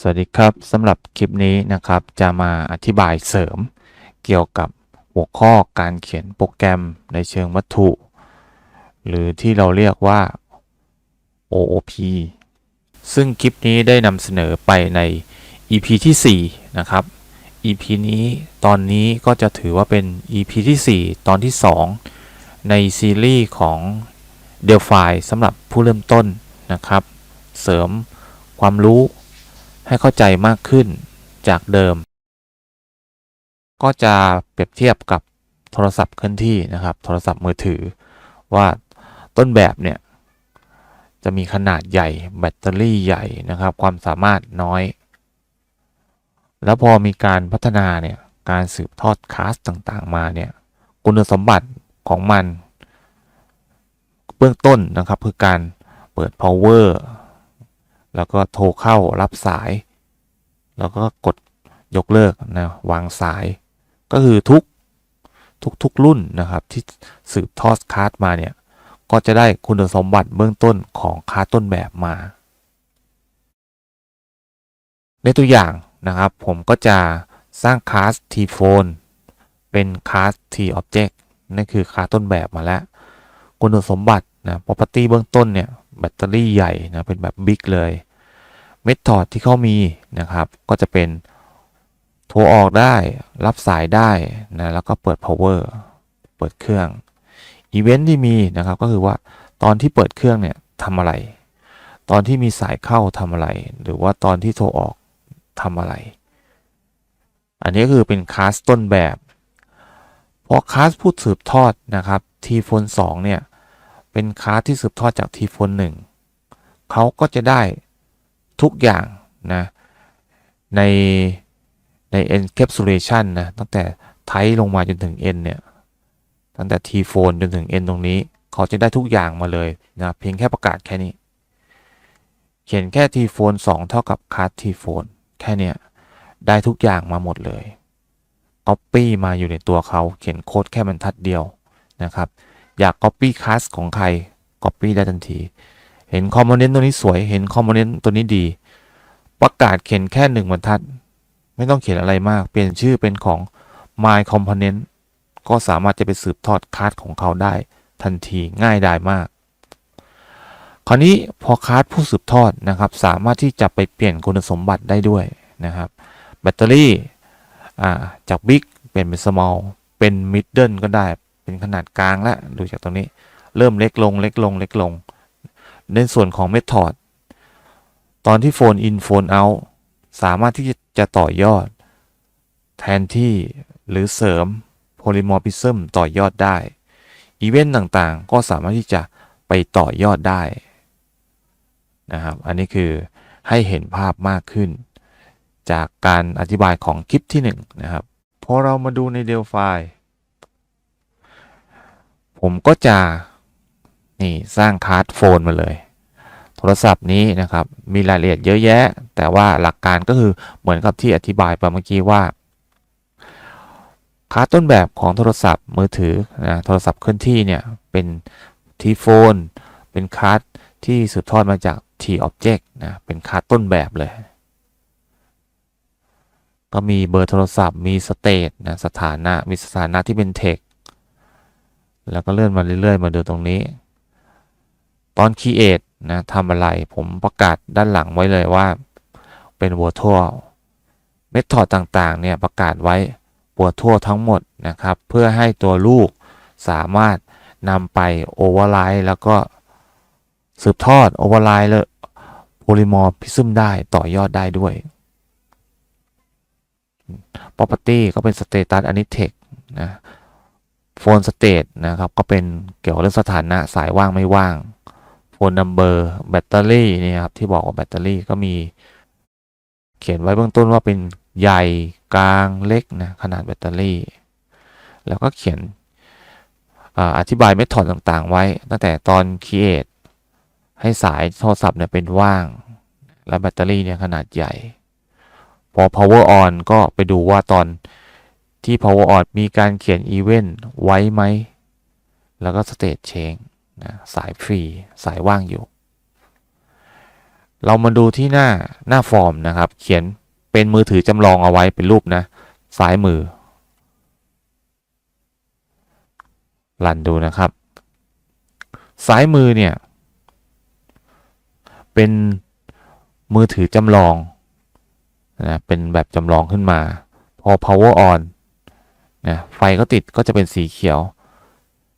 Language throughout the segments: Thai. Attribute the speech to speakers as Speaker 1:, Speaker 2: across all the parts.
Speaker 1: สวัสดีครับสำหรับคลิปนี้นะครับ จะมาอธิบายเสริม เกี่ยวกับหัวข้อการเขียนโปรแกรมในเชิงวัตถุ หรือที่เราเรียกว่า OOP ซึ่งคลิปนี้ได้นำเสนอไปใน EP ที่ 4 นะครับ EP นี้ตอนนี้ก็จะถือว่าเป็น EP ที่ 4 ตอนที่ 2 ในซีรีส์ของ Delphi สำหรับผู้เริ่มต้นนะครับ เสริมความรู้ ให้เข้าใจมากขึ้นจากเดิม ก็จะเปรียบเทียบกับโทรศัพท์เคลื่อนที่นะครับ โทรศัพท์มือถือ ว่าต้นแบบเนี่ยจะมีขนาดใหญ่แบตเตอรี่ใหญ่นะครับ ความสามารถน้อย แล้วพอมีการพัฒนาเนี่ยการสืบทอดคลาสต่างๆมาเนี่ยคุณสมบัติของมัน เบื้องต้นนะครับ คือการเปิด power แล้วก็โทรเข้ารับสาย แล้วก็กดยกเลิกนะวางสาย ก็คือทุกทุกทุกรุ่นนะครับ ที่สืบทอดคาร์ดมาเนี่ย ก็จะได้คุณสมบัติเบื้องต้นของคาร์ดต้นแบบมา ในตัวอย่างนะครับ ผมก็จะสร้างคลาส t phone เป็นคลาส t object นั่นคือคลาสต้นแบบมาแล้ว คุณสมบัตินะ property เบื้องต้นเนี่ยแบตเตอรี่ใหญ่นะ เป็นแบบบิ๊กเลย เมธอดที่เขามีนะครับ ก็จะเป็นโทรออกได้รับสายได้นะแล้วก็เปิด power เปิดเครื่องอีเวนท์ที่มีนะครับก็คือว่าตอนที่เปิดเครื่องเนี่ยทำอะไร ตอนที่มีสายเข้าทำอะไร หรือว่าตอนที่โทรออกทำอะไร อันนี้คือเป็นคลาสต้นแบบพอคลาสพูดสืบทอดนะครับ t p h o n 2เนี่ยเป็นคลาสที่สืบทอดจาก t p h o n 1เขาก็จะได้ ทุกอย่างนะในใน encapsulation นะตั้งแต่ไทลงมาจนถึง n เนี่ยตั้งแต่ t phone จนถึง n ตรงนี้เขาจะได้ทุกอย่างมาเลยนะเพียงแค่ประกาศแค่นี้ เขียนแค่ t phone 2 เท่ากับ card t phone แค่เนี้ยได้ทุกอย่างมาหมดเลย copy มาอยู่ในตัวเขาเขียนโค้ดแค่บรรทัดเดียวนะครับ อยาก copy class ของใคร copy ได้ทันที เห็นคอมโพเนนต์ตัวนี้สวย เห็นคอมโพเนนต์ตัวนี้ดี ประกาศเขียนแค่หนึ่งบรรทัด ไม่ต้องเขียนอะไรมาก เปลี่ยนชื่อเป็นของ my component ก็สามารถจะไปสืบทอดคลาสของเขาได้ทันทีง่ายดายมาก คราวนี้พอคลาสผู้สืบทอดนะครับ สามารถที่จะไปเปลี่ยนคุณสมบัติได้ด้วยนะครับ แบตเตอรี่จาก big เปลี่ยนเป็น small เป็น middle ก็ได้ เป็นขนาดกลางแล้วดูจากตรงนี้ เริ่มเล็กลงเล็กลงเล็กลง ในส่วนของ Method ตอนที่ Phone in Phone out สามารถที่จะต่อยอด แทนที่หรือเสริม Polymorphism ต่อยอดได้ อีเวนต์ต่างๆ ก็สามารถที่จะไปต่อยอดได้นะครับ อันนี้คือให้เห็นภาพมากขึ้น จากการอธิบายของคลิปที่ 1 นะครับ พอเรามาดูใน Delphi ผมก็จะ นี่สร้างคาร์ดโฟนมาเลย โทรศัพท์นี้นะครับ มีรายละเอียดเยอะแยะ แต่ว่าหลักการก็คือเหมือนกับที่อธิบายไปเมื่อกี้ว่าคาร์ดต้นแบบของโทรศัพท์มือถือนะโทรศัพท์เคลื่อนที่เนี่ย เป็นทีโฟนเป็นคาร์ดที่สืบทอดมาจาก T Object นะ เป็นคาร์ดต้นแบบเลย ก็มีเบอร์โทรศัพท์ มีสเตตนะ สถานะ มีสถานะที่เป็นเทค แล้วก็เลื่อนมาเรื่อยๆ มาดูตรงนี้ ตอน create นะทำอะไรผมประกาศด้านหลังไว้เลยว่าเป็น virtual method ต่างๆเนี่ยประกาศไว้ virtual ทั้งหมดนะครับ เพื่อให้ตัวลูกสามารถนำไป override แล้วก็สืบทอด override เลย polymorphism ได้ต่อยอดได้ด้วย property ก็เป็น status อันนี้ text นะโฟนสเต e นะครับ ก็เป็นเกี่ยวกับเรื่องสถานะสายว่างไม่ว่าง โฟนนัมเบอร์แบตเตอรี่นี่ครับที่บอกว่าแบตเตอรี่ก็มี เขียนไว้เบื้องต้นว่าเป็นใหญ่กลางเล็กนะขนาดแบตเตอรี่ แล้วก็เขียนอธิบายเมธอดต่างๆ ไว้ ตั้งแต่ตอน create ให้สายโทรศัพท์เนี่ยเป็นว่าง และแบตเตอรี่เนี่ยขนาดใหญ่ พอ power on ก็ไปดูว่าตอนที่ power on มีการเขียน event ไว้ไหม แล้วก็ state change นะสายฟรีสายว่างอยู่ เรามาดูที่หน้าหน้าฟอร์มนะครับ เขียนเป็นมือถือจำลองเอาไว้เป็นรูปนะซ้ายมือลันดูนะครับ ซ้ายมือเนี่ย เป็นมือถือจำลองนะเป็นแบบจำลองขึ้นมา พอ power on นะไฟก็ติดก็จะเป็นสีเขียว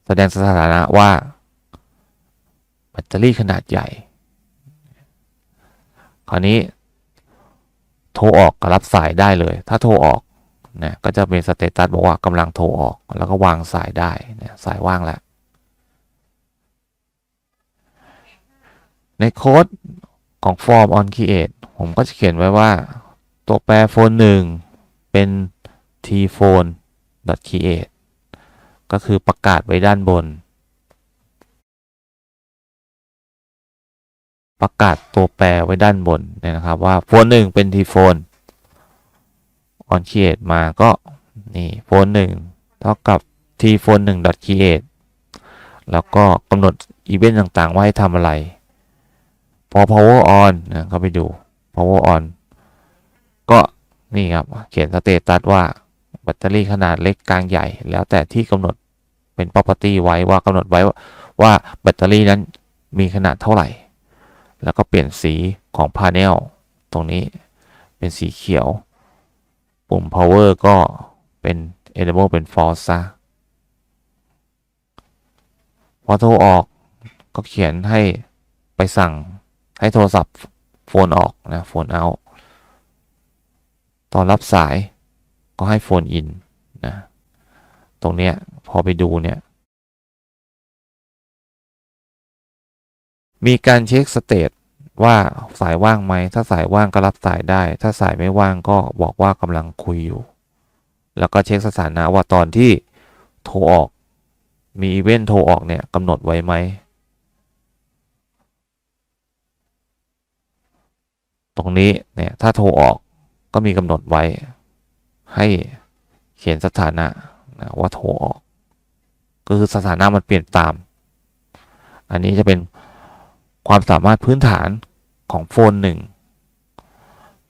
Speaker 1: แสดงสถานะว่า ตเตอรี่ขนาดใหญ่ คราวนี้โทรออกกับรับสายได้เลย ถ้าโทรออกนะก็จะเป็นสเตตัสบอกว่ากำลังโทรออก แล้วก็วางสายได้นะสายว่างแล้ว ในโค้ดของ Form on Create ผมก็จะเขียนไว้ว่า ตัวแปรโฟนหนึ่งเป็น t phone create ก็คือประกาศไว้ด้านบน ประกาศตัวแปรไว้ด้านบนเนี่ยนะครับ ว่าโฟนหนึ่งเป็น t phone on create มาก็นี่โฟนหนึ่งเท่ากับ t phone 1 create แล้วก็กำหนดอีเวนต์ต่างๆ ว่าให้ทำอะไร พอ power on นะก็ไปดู power on ก็นี่ครับ เขียนสเตตัสว่าแบตเตอรี่ขนาดเล็กกลางใหญ่ แล้วแต่ที่กำหนดเป็น property ไว้ว่ากำหนดไว้ว่าแบตเตอรี่นั้นมีขนาดเท่าไหร่ แล้วก็เปลี่ยนสีของ panel ตรงนี้เป็นสีเขียว ปุ่ม power ก็เป็น enable เป็น false ซะพอโทรออกก็เขียนให้ไปสั่งให้โทรศัพท์โฟนออกนะโฟนเอาตอนรับสายก็ให้โฟนอินนะตรงเนี้ยพอไปดูเนี่ย มีการเช็คสเตตว่าสายว่างไหม ถ้าสายว่างก็รับสายได้ ถ้าสายไม่ว่างก็บอกว่ากำลังคุยอยู่ แล้วก็เช็คสถานะว่าตอนที่โทรออก มีอีเวนต์โทรออกเนี่ยกำหนดไว้ไหม ตรงนี้เนี่ยถ้าโทรออกก็มีกำหนดไว้ ให้เขียนสถานะนะว่าโทรออก ก็คือสถานะมันเปลี่ยนตาม อันนี้จะเป็น ความสามารถพื้นฐานของโฟนหนึ่ง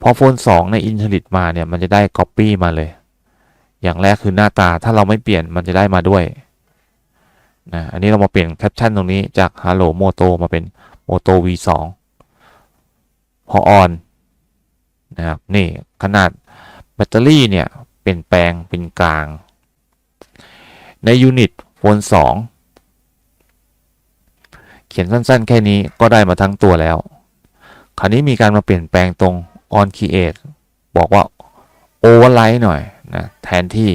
Speaker 1: พอโฟน 2 ในอินเทอร์ t มาเนี่ย มันจะได้ Copy มาเลย อย่างแรกคือหน้าตาถ้าเราไม่เปลี่ยนมันจะได้มาด้วยนะอันนี้เรามาเปลี่ยนแคปชั่นตรงนี้จาก Hello Moto มาเป็น Moto V2 พอ on นะครับนี่ขนาดแบตเตอรี่เนี่ยเปลี่ยนแปลงเป็นกลาง ในยูนิตโฟน 2 เขียนสั้นๆ แค่นี้ก็ได้มาทั้งตัวแล้ว คราวนี้มีการมาเปลี่ยนแปลงตรง on create บอกว่า override หน่อยนะแทนที่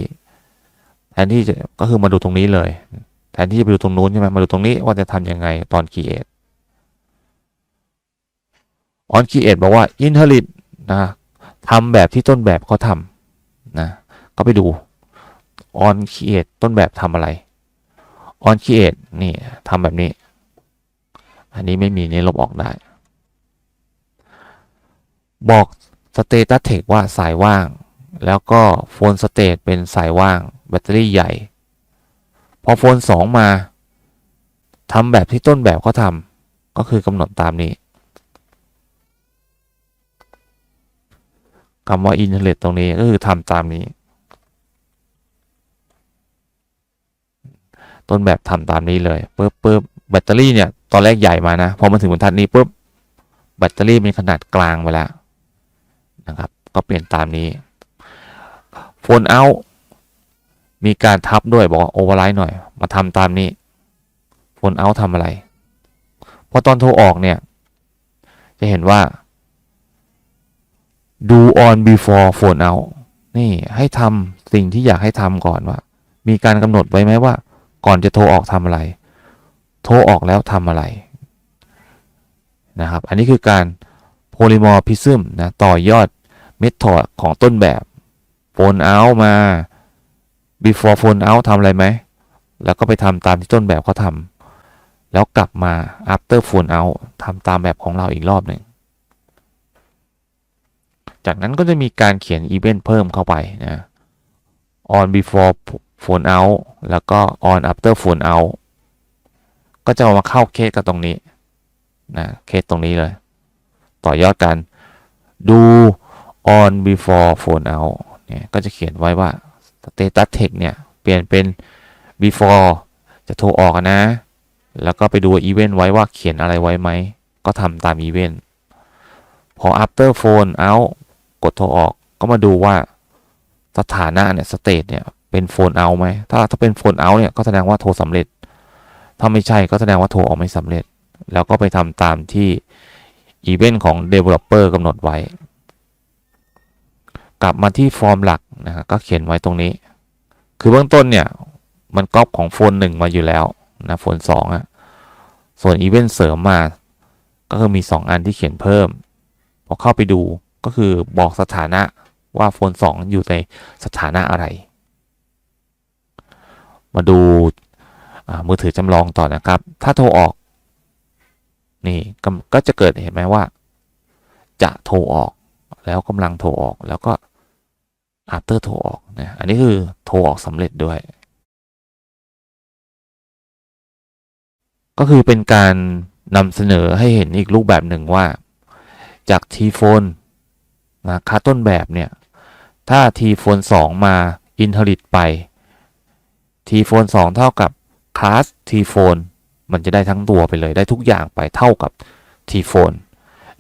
Speaker 1: แทนที่จะก็คือมาดูตรงนี้เลย แทนที่จะไปดูตรงนู้นใช่ไหมมาดูตรงนี้ว่าจะทำยังไงตอน create on create บอกว่า inherit นะทำแบบที่ต้นแบบเขาทำนะก็ไปดู on create ต้นแบบทำอะไร on create นี่ทำแบบนี้ อันนี้ไม่มีนี่ลบออกได้ บอก status text ว่าสายว่าง แล้วก็ phone state เป็นสายว่าง แบตเตอรี่ใหญ่ พอโฟน 2 มาทำแบบที่ต้นแบบเขาทำก็คือกำหนดตามนี้คำว่า inherit ตรงนี้ก็คือทำตามนี้ ต้นแบบทำตามนี้เลยปุ๊บปุ๊บแบตเตอรี่เนี่ย ตอนแรกใหญ่มานะ พอมาถึงบรรทัดนี้ปุ๊บแบตเตอรี่มีขนาดกลางไปแล้วนะครับ ก็เปลี่ยนตามนี้โฟนเอามีการทับด้วยบอกว่าโอเวอร์ไลท์หน่อย มาทำตามนี้โฟนเอาทำอะไรพอตอนโทรออกเนี่ย จะเห็นว่า do on before phone out นี่ให้ทำสิ่งที่อยากให้ทำก่อนว่า มีการกำหนดไว้ไหมว่า ก่อนจะโทรออกทำอะไร โทรออกแล้วทำอะไรนะครับ อันนี้คือการ polymorphism นะต่อยอดเมธอดของต้นแบบ phone out มา before phone out ทำอะไรไหม แล้วก็ไปทำตามที่ต้นแบบเขาทำแล้วกลับมา after phone out ทำตามแบบของเราอีกรอบหนึ่งจากนั้นก็จะมีการเขียนอีเวนต์เพิ่มเข้าไปนะ on before phone out แล้วก็ on after phone out ก็จะมาเข้าเคสกับตรงนี้นะเคสตรงนี้เลย ต่อยอดกันดู on before phone out เนี่ยก็จะเขียนไว้ว่า status text เนี่ย เปลี่ยนเป็น before จะโทรออกนะ แล้วก็ไปดูอีเวนต์ไว้ว่าเขียนอะไรไว้ไหม ก็ทำตามอีเวนต์พอ after phone out กดโทรออกก็มาดูว่าสถานะเนี่ย state เนี่ยเป็นโฟนเอาไหมถ้าถ้าเป็นโฟนเอาเนี่ยก็แสดงว่าโทรสำเร็จ ถ้าไม่ใช่ก็แสดงว่าโทรออกไม่สำเร็จ แล้วก็ไปทำตามที่อีเวนต์ของ Developer กำหนดไว้ กลับมาที่ฟอร์มหลักนะฮะก็เขียนไว้ตรงนี้ คือเบื้องต้นเนี่ย มันก๊อปของโฟนหนึ่งมาอยู่แล้วนะโฟนสองอะส่วนอีเวนต์เสริมมา ก็คือมี 2 อันที่เขียนเพิ่ม พอเข้าไปดูก็คือบอกสถานะว่าโฟน2 อยู่ในสถานะอะไร มาดู มือถือจำลองต่อนะครับ ถ้าโทรออก นี่ก็จะเกิดเห็นไหมว่า จะโทรออก แล้วกำลังโทรออกแล้วก็ after โทรออกนะอันนี้คือโทรออกสำเร็จด้วย ก็คือเป็นการนำเสนอให้เห็นอีกรูปแบบหนึ่งว่า จาก T phone นะค่าต้นแบบเนี่ย ถ้า T phone 2 มา inherit ไป T phone 2 เท่ากับ class T phone มันจะได้ทั้งตัวไปเลยได้ทุกอย่างไปเท่ากับ T phone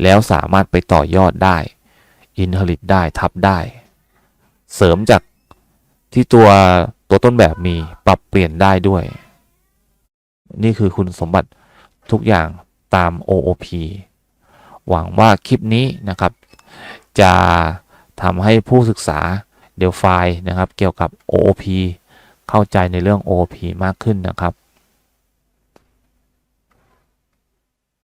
Speaker 1: แล้วสามารถไปต่อยอดได้ inherit ได้ทับได้ เสริมจากที่ตัวตัวต้นแบบมีปรับเปลี่ยนได้ด้วย นี่คือคุณสมบัติทุกอย่างตาม OOP หวังว่าคลิปนี้นะครับ จะทำให้ผู้ศึกษา Delphi นะครับ เกี่ยวกับ OOP เข้าใจในเรื่อง OOP มากขึ้นนะครับ